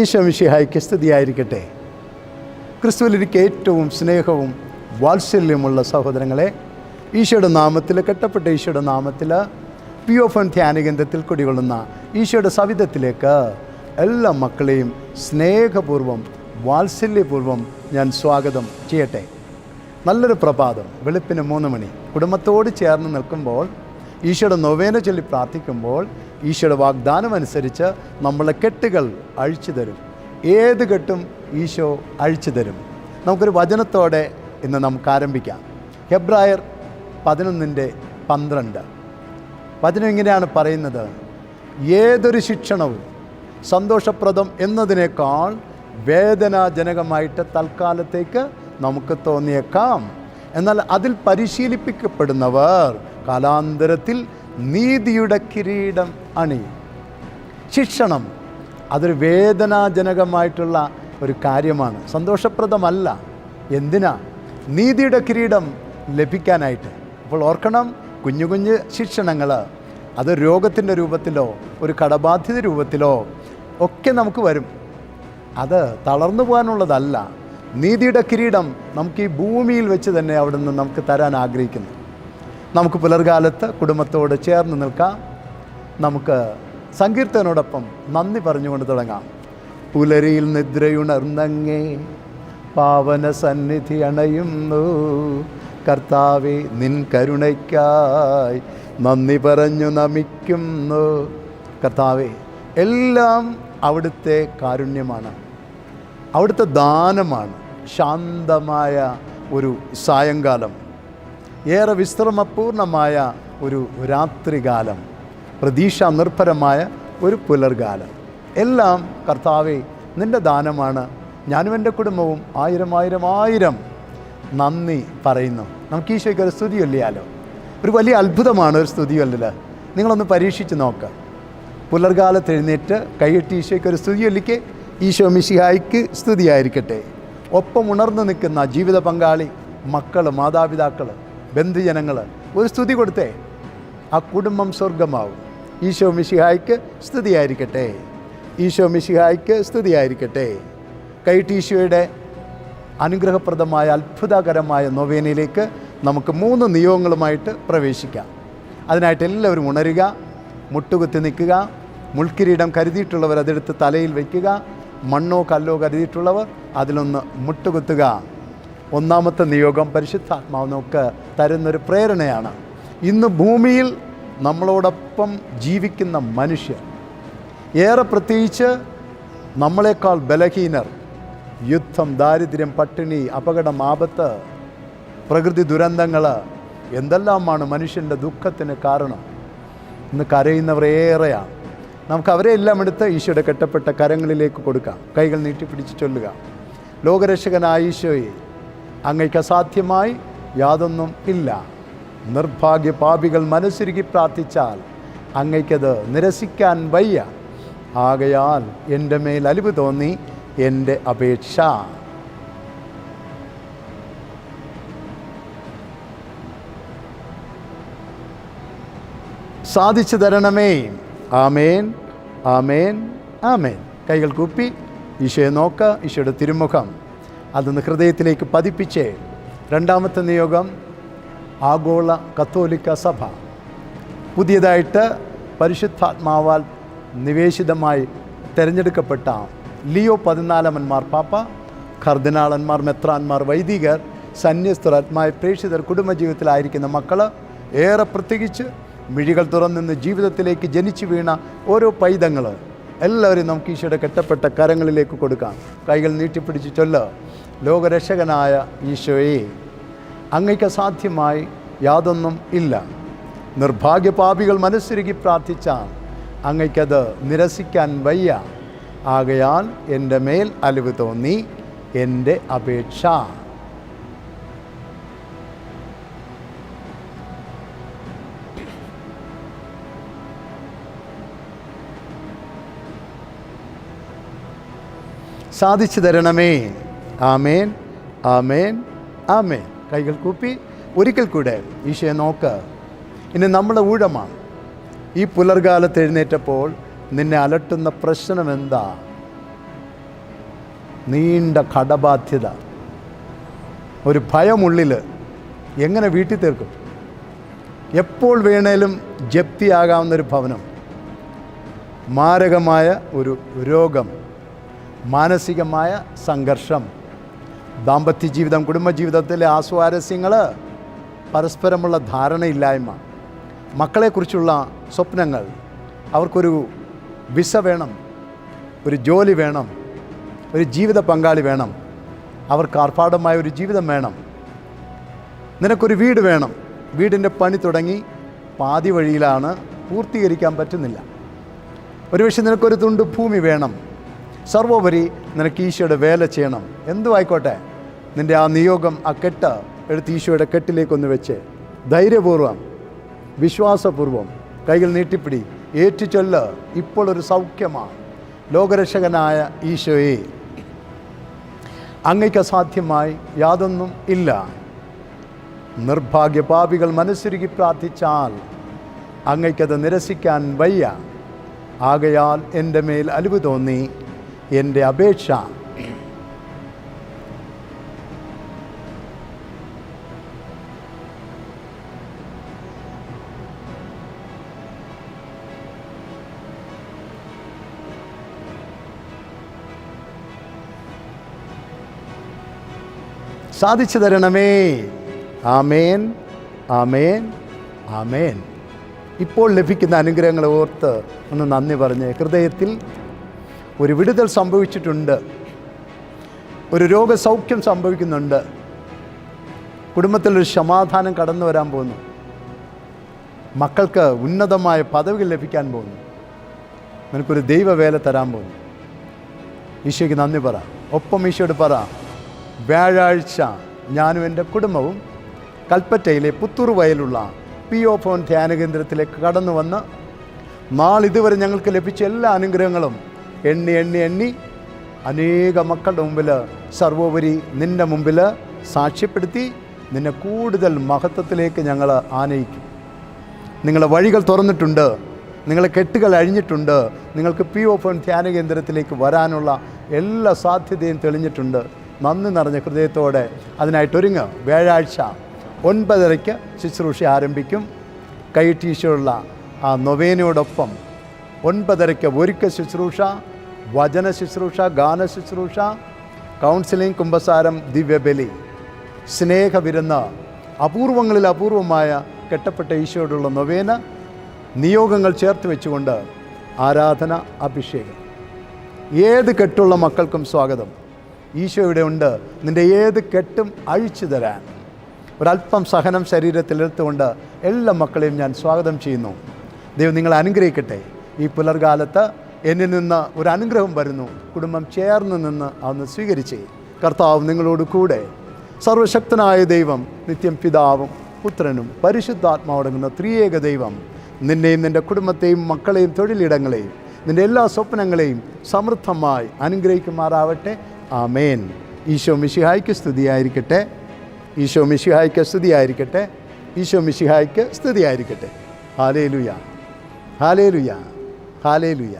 ഈശോ മിശിഹായ്ക്ക് സ്തുതിയായിരിക്കട്ടെ എനിക്ക് ഏറ്റവും സ്നേഹവും വാത്സല്യമുള്ള സഹോദരങ്ങളെ ഈശോയുടെ നാമത്തിൽ കെട്ടപ്പെട്ട ഈശോയുടെ നാമത്തിൽ പി ഓഫ് എൻ ധ്യാനകേന്ദ്രത്തിൽ കുടികൊള്ളുന്ന ഈശോയുടെ സവിധത്തിലേക്ക് എല്ലാ മക്കളെയും സ്നേഹപൂർവം വാത്സല്യപൂർവം ഞാൻ സ്വാഗതം ചെയ്യട്ടെ. നല്ലൊരു പ്രഭാതം വെളുപ്പിന് മൂന്ന് മണി. കുടുംബത്തോട് ചേർന്ന് നിൽക്കുമ്പോൾ ഈശോയുടെ നൊവേന ചൊല്ലി പ്രാർത്ഥിക്കുമ്പോൾ ഈശോയുടെ വാഗ്ദാനം അനുസരിച്ച് നമ്മളെ കെട്ടുകൾ അഴിച്ചു തരും. ഏത് കെട്ടും ഈശോ അഴിച്ചു തരും. നമുക്കൊരു വചനത്തോടെ ഇന്ന് നമുക്ക് ആരംഭിക്കാം. ഹെബ്രായർ പതിനൊന്നിന്റെ പന്ത്രണ്ട്. വചനം ഇങ്ങനെയാണ് പറയുന്നത്. ഏതൊരു ശിക്ഷണവും സന്തോഷപ്രദം എന്നതിനേക്കാൾ വേദനാജനകമായിട്ട് തൽക്കാലത്തേക്ക് നമുക്ക് തോന്നിയേക്കാം. എന്നാൽ അതിൽ പരിശീലിപ്പിക്കപ്പെടുന്നവർ കാലാന്തരത്തിൽ നീതിയുടെ കിരീടം അണിയും ശിക്ഷണം അതൊരു വേദനാജനകമായിട്ടുള്ള ഒരു കാര്യമാണ്. സന്തോഷപ്രദമല്ല. എന്തിനാ? നീതിയുടെ കിരീടം ലഭിക്കാനായിട്ട്. അപ്പോൾ ഓർക്കണം കുഞ്ഞു കുഞ്ഞ് ശിക്ഷണങ്ങൾ അത് രോഗത്തിന്റെ രൂപത്തിലോ ഒരു കടബാധ്യത രൂപത്തിലോ ഒക്കെ നമുക്ക് വരും. അത് തളർന്നു പോകാനുള്ളതല്ല. നീതിയുടെ കിരീടം നമുക്ക് ഈ ഭൂമിയിൽ വെച്ച് തന്നെ അവിടെ നിന്ന് നമുക്ക് തരാൻ ആഗ്രഹിക്കുന്നു. നമുക്ക് പുലർകാലത്ത് കുടുംബത്തോട് ചേർന്ന് നിൽക്കാം. നമുക്ക് സങ്കീർത്തനോടൊപ്പം നന്ദി പറഞ്ഞുകൊണ്ട് തുടങ്ങാം. പുലരിയിൽ നിദ്രയുണർന്നങ്ങേ പാവന സന്നിധി അണയുന്നു. കർത്താവെ നിൻ കരുണയ്ക്കായി നന്ദി പറഞ്ഞു നമിക്കുന്നു. കർത്താവെ എല്ലാം അവിടുത്തെ കാരുണ്യമാണ്. അവിടുത്തെ ദാനമാണ് ശാന്തമായ ഒരു സായങ്കാലം. ഏറെ വിശ്രമപൂർണമായ ഒരു രാത്രികാലം പ്രതീക്ഷ നിർഭരമായ ഒരു പുലർകാലം. എല്ലാം കർത്താവെ നിന്റെ ദാനമാണ്. ഞാനും എന്റെ കുടുംബവും ആയിരം ആയിരം ആയിരം നന്ദി പറയുന്നു. നമുക്ക് ഈശോയ്ക്ക് ഒരു സ്തുതി ചൊല്ലിയാലോ? ഒരു വലിയ അത്ഭുതമാണ് ഒരു സ്തുതി ചൊല്ലൽ നിങ്ങളൊന്ന് പരീക്ഷിച്ച് നോക്കുക പുലർകാലത്ത് എഴുന്നേറ്റ് കൈയിട്ട് ഈശോയ്ക്ക് ഒരു സ്തുതി ചൊല്ലിക്ക്. ഈശോ മിശിഹായിക്ക് സ്തുതിയായിരിക്കട്ടെ. ഒപ്പം ഉണർന്നു നിൽക്കുന്ന ജീവിത പങ്കാളി മക്കൾ മാതാപിതാക്കൾ ബന്ധുജനങ്ങൾ ഒരു സ്തുതി കൊടുത്തേ. ആ കുടുംബം സ്വർഗമാവും. ഈശോ മിശിഹായ്ക്ക് സ്തുതിയായിരിക്കട്ടെ. ഈശോ മിശിഹായ്ക്ക് സ്തുതിയായിരിക്കട്ടെ. കൈട്ടീശോയുടെ അനുഗ്രഹപ്രദമായ അത്ഭുതകരമായ നൊവേനയിലേക്ക് നമുക്ക് മൂന്ന് നിയോഗങ്ങളുമായിട്ട് പ്രവേശിക്കാം. അതിനായിട്ട് എല്ലാവരും ഉണരുക മുട്ടുകുത്തി നിൽക്കുക മുൾക്കിരീടം കരുതിയിട്ടുള്ളവർ അതെടുത്ത് തലയിൽ വയ്ക്കുക മണ്ണോ കല്ലോ കരുതിയിട്ടുള്ളവർ അതിലൊന്ന് മുട്ടുകുത്തുക. ഒന്നാമത്തെ നിയോഗം പരിശുദ്ധാത്മാവ് നമുക്ക് തരുന്നൊരു പ്രേരണയാണ്. ഇന്ന് ഭൂമിയിൽ നമ്മളോടൊപ്പം ജീവിക്കുന്ന മനുഷ്യർ ഏറെ പ്രത്യേകിച്ച് നമ്മളെക്കാൾ ബലഹീനർ യുദ്ധം ദാരിദ്ര്യം പട്ടിണി അപകടം ആപത്ത് പ്രകൃതി ദുരന്തങ്ങൾ എന്തെല്ലാമാണ് മനുഷ്യന്റെ ദുഃഖത്തിന് കാരണം? ഇന്ന് കരയുന്നവർ ഏറെയാണ്. നമുക്ക് അവരെ എല്ലാം എടുത്ത് ഈശോയുടെ കെട്ടപ്പെട്ട കരങ്ങളിലേക്ക് കൊടുക്കാം. കൈകൾ നീട്ടിപ്പിടിച്ച് ചൊല്ലുക. ലോകരക്ഷകനായ ഈശോയെ അങ്ങയ്ക്ക് അസാധ്യമായി യാതൊന്നും ഇല്ല. നിർഭാഗ്യ പാപികൾ മനസ്സിരുകി പ്രാർത്ഥിച്ചാൽ അങ്ങയ്ക്കത് നിരസിക്കാൻ വയ്യ. ആകയാൽ എന്റെ മേൽ അലിവ് തോന്നി എന്റെ അപേക്ഷ. സാധിച്ചു തരണമേ. ആമേൻ ആമേൻ ആമേൻ. കൈകൾ കൂപ്പി ഈശോയെ നോക്ക ഈശോയുടെ തിരുമുഖം. അതൊന്ന് ഹൃദയത്തിലേക്ക് പതിപ്പിച്ച് രണ്ടാമത്തെ നിയോഗം ആഗോള കത്തോലിക്ക സഭ. പുതിയതായിട്ട് പരിശുദ്ധാത്മാവാൽ നിവേശിതമായി തിരഞ്ഞെടുക്കപ്പെട്ട ലിയോ പതിനാലാമൻ മാർപ്പാപ്പ കർദിനാളന്മാർ മെത്രാന്മാർ വൈദികർ സന്യസ്തർ ആത്മായ പ്രേക്ഷിതർ കുടുംബജീവിതത്തിലായിരിക്കുന്ന മക്കൾ ഏറെ പ്രത്യേകിച്ച് മിഴികൾ തുറന്നിന്ന് ജീവിതത്തിലേക്ക് ജനിച്ചു വീണ ഓരോ പൈതങ്ങൾ എല്ലാവരും നമുക്ക് ഈശോയുടെ കെട്ടപ്പെട്ട കരങ്ങളിലേക്ക് കൊടുക്കാം. കൈകൾ നീട്ടിപ്പിടിച്ച് ചൊല്ല. ലോകരക്ഷകനായ ഈശോയെ അങ്ങയ്ക്ക് സാധ്യമായി യാതൊന്നും ഇല്ല. നിർഭാഗ്യപാപികൾ മനസ്സുരുകി പ്രാർത്ഥിച്ചാൽ അങ്ങയ്ക്കത് നിരസിക്കാൻ വയ്യ. ആകയാൽ എന്റെ മേൽ അലിവ് തോന്നി എന്റെ അപേക്ഷ. സാധിച്ചു തരണമേ. ആമേൻ ആമേൻ ആമേൻ. കൈകൾ കൂപ്പി ഒരിക്കൽ കൂടെ ഈശോയെ നോക്ക്. ഇനി നമ്മുടെ ഊഴമാണ്. ഈ പുലർകാലത്ത് എഴുന്നേറ്റപ്പോൾ നിന്നെ അലട്ടുന്ന പ്രശ്നം എന്താ? നീണ്ട കടബാധ്യത. ഒരു ഭയമുള്ളിൽ എങ്ങനെ വീട്ടിൽ തീർക്കും? എപ്പോൾ വേണേലും ജപ്തിയാകാവുന്നൊരു ഭവനം. മാരകമായ ഒരു രോഗം. മാനസികമായ സംഘർഷം. ദാമ്പത്യ ജീവിതം കുടുംബജീവിതത്തിലെ ആസ്വാരസ്യങ്ങൾ പരസ്പരമുള്ള ധാരണയില്ലായ്മ മക്കളെക്കുറിച്ചുള്ള സ്വപ്നങ്ങൾ അവർക്കൊരു വിസ വേണം ഒരു ജോലി വേണം ഒരു ജീവിത പങ്കാളി വേണം അവർക്ക് ആർഭാടമായ ഒരു ജീവിതം വേണം നിനക്കൊരു വീട് വേണം. വീടിന്റെ പണി തുടങ്ങി പാതി വഴിയിലാണ് പൂർത്തീകരിക്കാൻ പറ്റുന്നില്ല. ഒരുപക്ഷെ നിനക്കൊരു തുണ്ട് ഭൂമി വേണം. സർവോപരി നിനക്ക് ഈശോയുടെ വേല ചെയ്യണം. എന്തും ആയിക്കോട്ടെ നിന്റെ ആ നിയോഗം ആ കെട്ട് എടുത്ത് ഈശോയുടെ കെട്ടിലേക്കൊന്ന് വെച്ച് ധൈര്യപൂർവം വിശ്വാസപൂർവം കൈകൾ നീട്ടിപ്പിടി. ഏറ്റുചൊല്ല് ഇപ്പോൾ ഒരു സൗഖ്യമാണ് ലോകരക്ഷകനായ ഈശോയെ അങ്ങയ്ക്ക് അസാധ്യമായി യാതൊന്നും ഇല്ല. നിർഭാഗ്യപാപികൾ മനസ്സുരുകി പ്രാർത്ഥിച്ചാൽ അങ്ങയ്ക്കത് നിരസിക്കാൻ വയ്യ. ആകയാൽ എന്റെ മേൽ അലിവ് തോന്നി. എന്റെ അപേക്ഷ. സാധിച്ചു തരണമേ. ആമേൻ ആമേൻ ആമേൻ. ഇപ്പോൾ ലഭിക്കുന്ന അനുഗ്രഹങ്ങളെ ഓർത്ത് ഒന്ന് നന്ദി പറഞ്ഞ് ഹൃദയത്തിൽ ഒരു വിടുതൽ സംഭവിച്ചിട്ടുണ്ട്. ഒരു രോഗസൗഖ്യം സംഭവിക്കുന്നുണ്ട്. കുടുംബത്തിലൊരു സമാധാനം കടന്നു വരാൻ പോകുന്നു. മക്കൾക്ക് ഉന്നതമായ പദവികൾ ലഭിക്കാൻ പോകുന്നു. നിനക്കൊരു ദൈവവേല തരാൻ പോകുന്നു. ഈശോയ്ക്ക് നന്ദി പറ. ഒപ്പം ഈശോയോട് പറ. വ്യാഴാഴ്ച ഞാനും എന്റെ കുടുംബവും കൽപ്പറ്റയിലെ പുത്തൂർ വയലുള്ള പി ഒ ഫോൺ ധ്യാന കേന്ദ്രത്തിലേക്ക് കടന്നു വന്ന് നാളിതുവരെ ഞങ്ങൾക്ക് ലഭിച്ച എല്ലാ അനുഗ്രഹങ്ങളും എണ്ണി എണ്ണി എണ്ണി. അനേക മക്കളുടെ മുമ്പിൽ സർവോപരി നിന്റെ മുമ്പിൽ സാക്ഷ്യപ്പെടുത്തി നിന്നെ കൂടുതൽ മഹത്വത്തിലേക്ക് ഞങ്ങൾ ആനയിക്കും. നിങ്ങളുടെ വഴികൾ തുറന്നിട്ടുണ്ട്. നിങ്ങളെ കെട്ടുകൾ അഴിഞ്ഞിട്ടുണ്ട്. നിങ്ങൾക്ക് പി ഒ ഓപ്പൺ ധ്യാന കേന്ദ്രത്തിലേക്ക് വരാനുള്ള എല്ലാ സാധ്യതയും തെളിഞ്ഞിട്ടുണ്ട്. നന്ദി നിറഞ്ഞ ഹൃദയത്തോടെ അതിനായിട്ടൊരുങ്ങ് വ്യാഴാഴ്ച ഒൻപതരയ്ക്ക് ശുശ്രൂഷ ആരംഭിക്കും. കൈ ടീഷുള്ള ആ നൊവേനയോടൊപ്പം ഒൻപതരയ്ക്ക് ഒരുക്ക ശുശ്രൂഷ. വചന ശുശ്രൂഷ ഗാന ശുശ്രൂഷ കൗൺസിലിംഗ് കുംഭസാരം ദിവ്യബലി സ്നേഹവിരുന്ന് അപൂർവങ്ങളിൽ അപൂർവമായ കെട്ടപ്പെട്ട ഈശോയോടുള്ള നൊവേന നിയോഗങ്ങൾ ചേർത്ത് വെച്ചുകൊണ്ട് ആരാധന അഭിഷേകം. ഏത് കെട്ടുള്ള മക്കൾക്കും സ്വാഗതം. ഈശോ ഇവിടെ ഉണ്ട്. നിന്റെ ഏത് കെട്ടും അഴിച്ചു തരാൻ. ഒരല്പം സഹനം ശരീരത്തിലെടുത്തുകൊണ്ട് എല്ലാ മക്കളെയും ഞാൻ സ്വാഗതം ചെയ്യുന്നു. ദൈവം നിങ്ങളെ അനുഗ്രഹിക്കട്ടെ. ഈ പുലർകാലത്ത് എന്നിൽ നിന്ന് ഒരു അനുഗ്രഹം വരുന്നു. കുടുംബം ചേർന്ന് നിന്ന് അന്ന് സ്വീകരിച്ചേ. കർത്താവ് നിങ്ങളോട് കൂടെ. സർവശക്തനായ ദൈവം നിത്യം പിതാവും പുത്രനും പരിശുദ്ധാത്മാവടങ്ങുന്ന ത്രിയേക ദൈവം നിന്നെയും നിന്റെ കുടുംബത്തെയും മക്കളെയും തൊഴിലിടങ്ങളെയും നിന്റെ എല്ലാ സ്വപ്നങ്ങളെയും സമൃദ്ധമായി അനുഗ്രഹിക്കുമാറാവട്ടെ. ആമേൻ. ഈശോ മിശിഹായ്ക്ക് സ്തുതിയായിരിക്കട്ടെ. ഈശോ മിശിഹായ്ക്ക് സ്തുതിയായിരിക്കട്ടെ. ഈശോ മിശിഹായ്ക്ക് സ്തുതിയായിരിക്കട്ടെ. ഹാലേ ലുയ ഹാലേ ലുയ ഹാലേ ലുയ